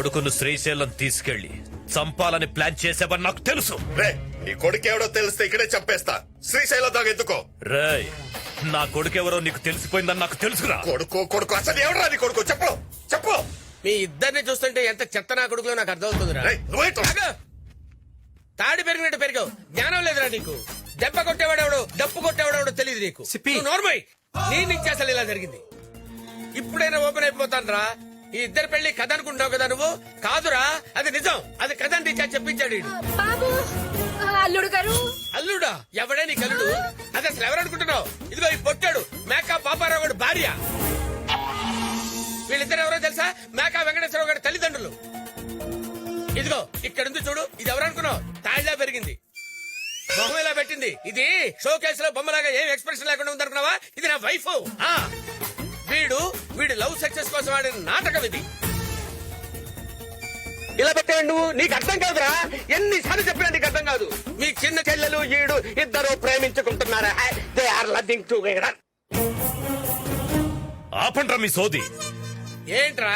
కొడుకును శ్రీశైలం తీసుకెళ్ళి చంపాలని ప్లాన్ చేసావని నాకు తెలుసు. రే నీ కొడుకెవడో తెలిస్తే ఇక్కడే చంపేస్తా. శ్రీశైలం దాకా ఎందుకో రేయ్ నా కొడుకెవరో నీకు తెలిసిపోయిందని నాకు తెలుసురా. కొడుకు కొడుకు అసలు ఎవడరా నీ కొడుకు? చెప్పు చెప్పు. మీ ఇద్దరిని చూస్తుంటే ఎంత చెత్త నా కొడుకులో నాకు అర్థమవుతుందిరా. రేయ్? ఆగు. తాడి పెరిగినట్టు పెరిగావు. జ్ఞానం లేదురా నీకు. దెబ్బ కొట్టేవాడెవడు డప్పు కొట్టేవాడెవడో తెలియదు నీకు. సిప్పి. నువ్వు నోర్మై. నీ నుంచి అసలు ఇలా జరిగింది. ఇప్పుడైనా ఓపెన్ అయిపోతాను రా ఈ ఇద్దరు పెళ్ళి కథ అనుకుంటావు కదా నువ్వు? కాదురా అది నిజం. అది కథ అని టీచర్ చెప్పించాడు ఈడు. బాబు ఆ, అల్లుడు గారు. అల్లుడా? ఎవడే నీ కల్లుడు అది అసలు ఎవరు అనుకుంటున్నావు? ఇదిగో ఈ పొట్టాడు మేకా పాపారావు గారి భార్య. వీళ్ళిద్దరు ఎవరో తెలుసా? మేకా వెంకటేశ్వరరావు గారి తల్లిదండ్రులు. ఇదిగో ఇక్కడ ఉంది చూడు ఇది ఎవరు అనుకున్నావు? తాయిలా పెరిగింది. మొహం ఇలా పెట్టింది. ఇది షో కేసులో బొమ్మలాగా ఏం ఎక్స్ప్రెషన్ లేకుండా ఉందనుకున్నావా? ఇది నా వైఫ్ ఆ. వీడు వీడు లవ్ సక్సెస్ కోసం ఆడిన నాటకం ఇది. ఇలా పెట్టాడు నువ్వు నీకు అర్థం కాదురా. ఎన్నిసార్లు చెప్పినా నీకు అర్థం కాదు. మీ చిన్న చెల్లెలు ఈడు ఇద్దరు ప్రేమించుకుంటున్నారా? దే ఆర్ లవింగ్ టుగెదర్ ఆపండ్రా మీ సోది. ఏంట్రా?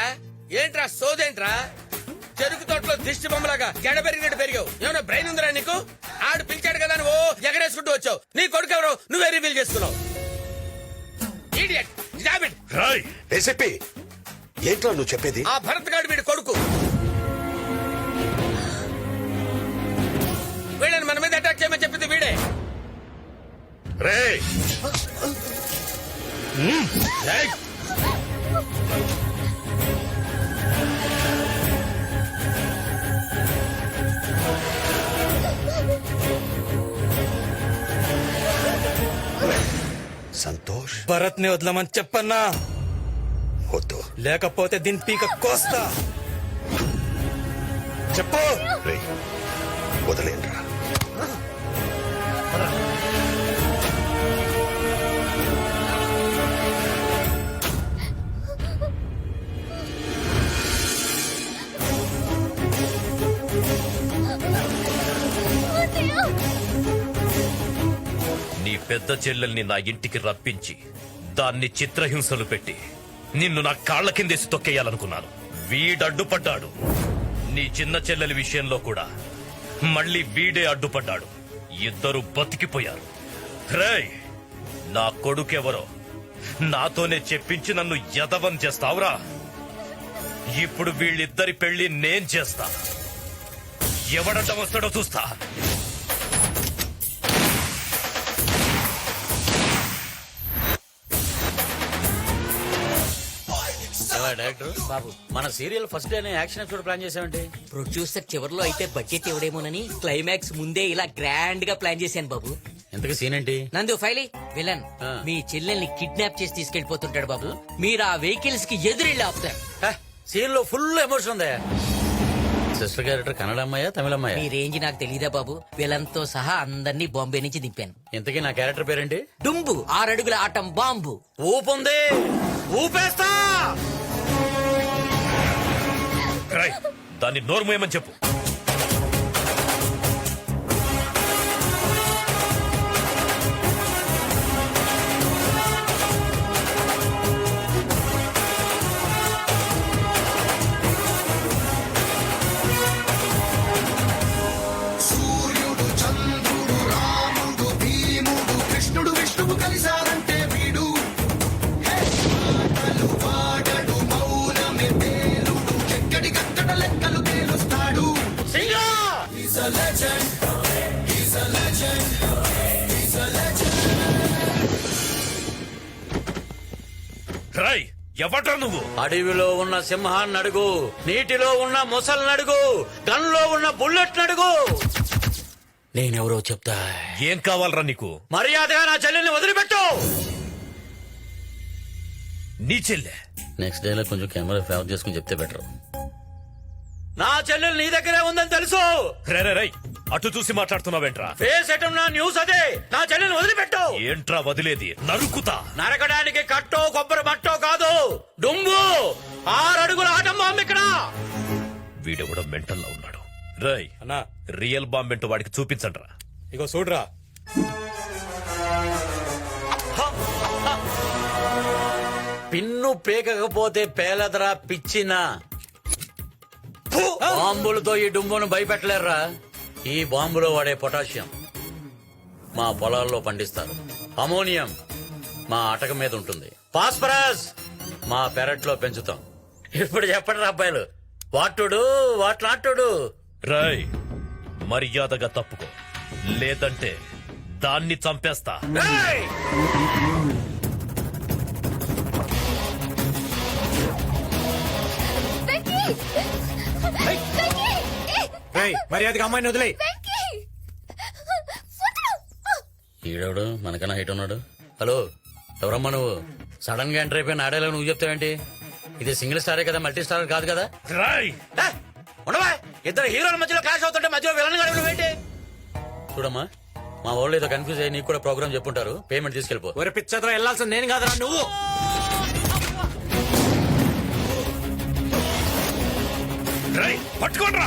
ఏంట్రా సోదేంట్రా? చెరుకు తోటలో దిష్టి బొమ్మలాగా గెడ పెరిగినట్టు పెరిగావు. ఏమైనా బ్రెయిన్ ఉందిరా నీకు? ఆడు పిలిచాడు కదా నువ్వు ఎగరేసుకుంటూ వచ్చావు. నీ కొడుకు ఎవరో? నువ్వే రివీల్ Idiot. రాయ్ ఏసీపీ ఏంట్రా నువ్వు చెప్పేది? ఆ భరత్ గాడు వీడి కొడుకు. వీళ్ళని మన మీద అటాక్ చేయమని చెప్పింది వీడే. రే రేయ్. భరత్ని వదలమని చెప్పన్నా? వద్దు. లేకపోతే దీని పీక కోస్తా. చెప్పు. రే. పెద్ద చెల్లెల్ని నా ఇంటికి రప్పించి దాన్ని చిత్రహింసలు పెట్టి నిన్ను నా కాళ్ళ కిందేసి తొక్కేయాలనుకున్నాను. వీడడ్డుపడ్డాడు. నీ చిన్న చెల్లెలి విషయంలో కూడా మళ్ళీ వీడే అడ్డుపడ్డాడు. ఇద్దరు బతికిపోయారు. రేయ్ నా కొడుకెవరో నాతోనే చెప్పించి నన్ను యదవం చేస్తావురా? ఇప్పుడు వీళ్ళిద్దరి పెళ్ళి నేను చేస్తా. ఎవడడ్డ వస్తాడో చూస్తా. డైరెక్టర్ బాబు మన serial first day action episode plan చేసామంటే? ప్రొడ్యూసర్ చివరిలో అయితే బడ్జెట్ ఇవ్వడేమోనని క్లైమాక్స్ ముందే ఇలా గ్రాండ్గా ప్లాన్ చేశాను బాబు. ఎంతగా సీన్ ఏంటి? నందు ఫైలీ విలన్. మీ చెల్లెల్ని కిడ్నాప్ చేసి తీసుకెళ్ళిపోతుంటాడు బాబు. మీరు ఆ వెహికల్స్కి ఎదురెళ్ళి ఆపుతారు. సీన్లో ఫుల్ ఎమోషన్ ఉందా? సిస్టర్ క్యారెక్టర్ కన్నడ అమ్మాయా తమిళ అమ్మాయా? మీ రేంజ్ నాకు తెలీదా బాబు. విలన్తో సహా అందరినీ బాంబే నుంచి దింపాను. ఇంతకీ నా క్యారెక్టర్ పేరేంటి? డుంబు ఆరడుగుల ఆటం బాంబు. ఊపుంది. ఊపేస్తా! రాయ్ దాన్ని నోరుమోయమని చెప్పు నువ్వు. అడవిలో ఉన్న సింహాన్ని అడుగు నీటిలో ఉన్న ముసల్ని అడుగు గన్లో ఉన్న బుల్లెట్ అడుగు. నేనెవరో చెప్తా. ఏం కావాలరా నీకు? మర్యాదగా నా చెల్లెల్ని వదిలిపెట్టు. నీ చెల్లె. నెక్స్ట్ డే లో కొంచెం కెమెరా ఫేవర్ చేసుకుని చెప్తే బెటర్ నా చెల్లెలు నీ దగ్గరే ఉందని తెలుసు. రే రే రై అటు చూసి మాట్లాడుతున్నావేంట్రా? ఫేస్ ఎటున్నా న్యూస్ అదే. నా చెల్లెల్ని వదిలిపెట్టు. ఏంట్రా వదిలేది? నరుకుతా. నరకడానికి కట్టో కొబ్బరి మట్టో కాదు. డుంబు ఆరడుగుల ఆటం బాంబు ఇక్కడ. వీడెవడో మెంటల్లో ఉన్నాడు. రై అన్నా. రియల్ బాంబ్ ఏంటో వాడికి చూపించండ్రా. ఇగో చూడరా. పిన్ను పేకకపోతే పేలదరా పిచ్చిన. బాంబులతో ఈ డుంబును భయపెట్టలేరురా. ఈ బాంబులో వాడే పొటాషియం. మా పొలాల్లో పండిస్తారు. అమోనియం మా అటక మీద ఉంటుంది. ఫాస్ఫరస్ మా పెరట్లో పెంచుతాం. ఇప్పుడు చెప్పండి అబ్బాయిలు. వాటుడు వాట్లాటుడు రాయ్ మర్యాదగా తప్పుకో. లేదంటే దాన్ని చంపేస్తా. రేయ్ మర్యాదగా అమ్మాయిని వదిలే. ఈడవుడు? మనకన్నా హైట్ ఉన్నాడు. హలో ఎవరమ్మా నువ్వు? సడన్గా ఎంటర్ అయిపోయిన ఆడేలా నువ్వు చెప్తావేంటి? ఇది సింగిల్ స్టారే కదా మల్టీ స్టార్ కాదు కదా? ఏ, ఉండవా? ఇద్దరు హీరోల మధ్యలో క్లాష్ అవుతుంటే మధ్యలో విలన్ గాడు నువ్వేంటి చూడమ్మా మా వాళ్ళు ఏదో కన్ఫ్యూజ్ అయ్యి నీకు కూడా ప్రోగ్రామ్ చెప్పుంటారు. పేమెంట్ తీసుకెళ్ళిపో. ఒరే పిచ్చతో వెళ్ళాల్సింది నేను కాదురా నువ్వు! రాయ్ పట్టుకోండ్రా!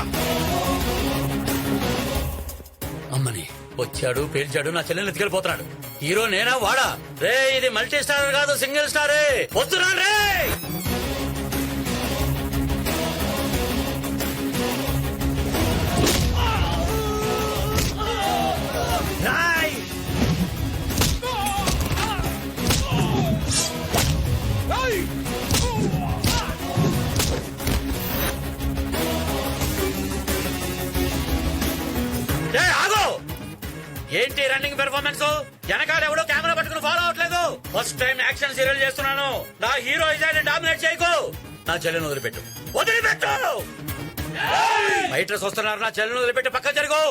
అమ్మని వచ్చాడు పేల్చాడు నా చెల్లెల్ని ఎత్తుకెళ్ళిపోతున్నాడు. హీరో నేనా? వాడా? రే ఇది మల్టీ స్టార్ కాదు సింగిల్ స్టారే. వద్దురా రే రన్నింగ్ పెర్ఫార్మెన్స్ వెనకాల ఎవడో కెమెరా పట్టుకుని ఫాలో అవట్లేదు ఫస్ట్ టైం యాక్షన్ సీరియల్ చేస్తున్నాను. నా హీరో ఇజాన్ని డామినేట్ చేయకు. నా చెల్లెని వదిలిపెట్టు. వదిలిపెట్టు! ఫైటర్స్ వస్తున్నారు. నా చెల్లెని వదిలిపెట్టి పక్క జరుగు.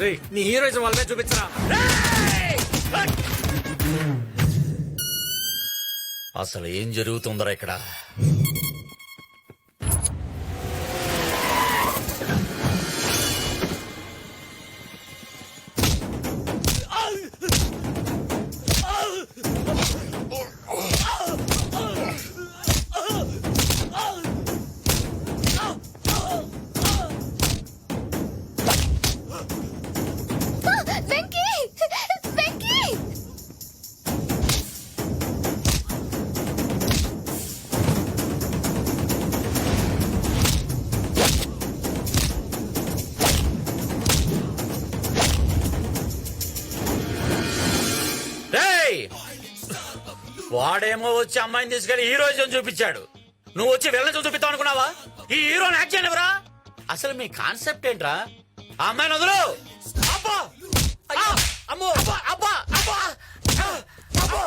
రే నీ హీరోయిజం మీద చూపించరా? అసలు ఏం జరుగుతుందరా ఇక్కడ? వాడేమో వచ్చి అమ్మాయిని తీసుకెళ్ళి హీరోయిజం చూపించాడు నువ్వు వచ్చి వెళ్ళని చూపిస్తావు అనుకున్నావా ఈ హీరోని యాక్ట్ చేయనివరా అసలు మీ కాన్సెప్ట్ ఏంట్రా ఆ అమ్మాయిని వదులు అబ్బా! అమ్మో! అబ్బా! అబ్బా! అబ్బా! అబ్బా!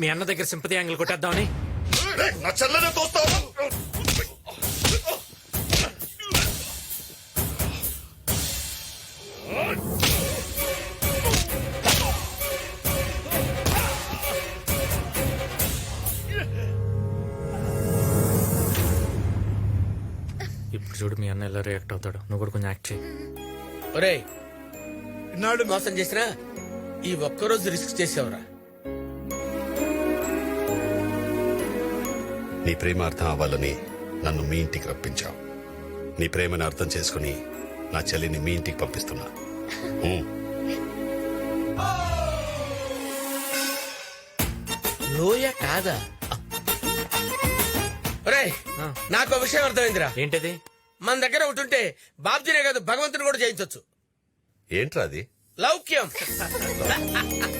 మీ అన్న దగ్గర సింపతి యాంగిల్ కొట్టేద్దామని. నా చెల్లెనే తోస్తావు? ఇప్పుడు చూడు మీ అన్న ఎలా రియాక్ట్ అవుతాడు. నువ్వు కూడా కొంచెం యాక్ట్ చేయి ఒరేయ్ ఇన్నాళ్ళు మోసం చేసినా ఈ ఒక్కరోజు రిస్క్ చేసావురా? నీ ప్రేమ అర్థం అవ్వాలని నన్ను మీ ఇంటికి రప్పించావు. నీ ప్రేమను అర్థం చేసుకుని నా చెల్లిని మీ ఇంటికి పంపిస్తున్నా. లోయ కాదా? నాకు విషయం అర్థమైందిరా. ఏంటది? మన దగ్గర ఒకటి ఉంటే బాబ్జీనే కాదు భగవంతుని కూడా జయించవచ్చు ఏంట్రా అది? లౌక్యం.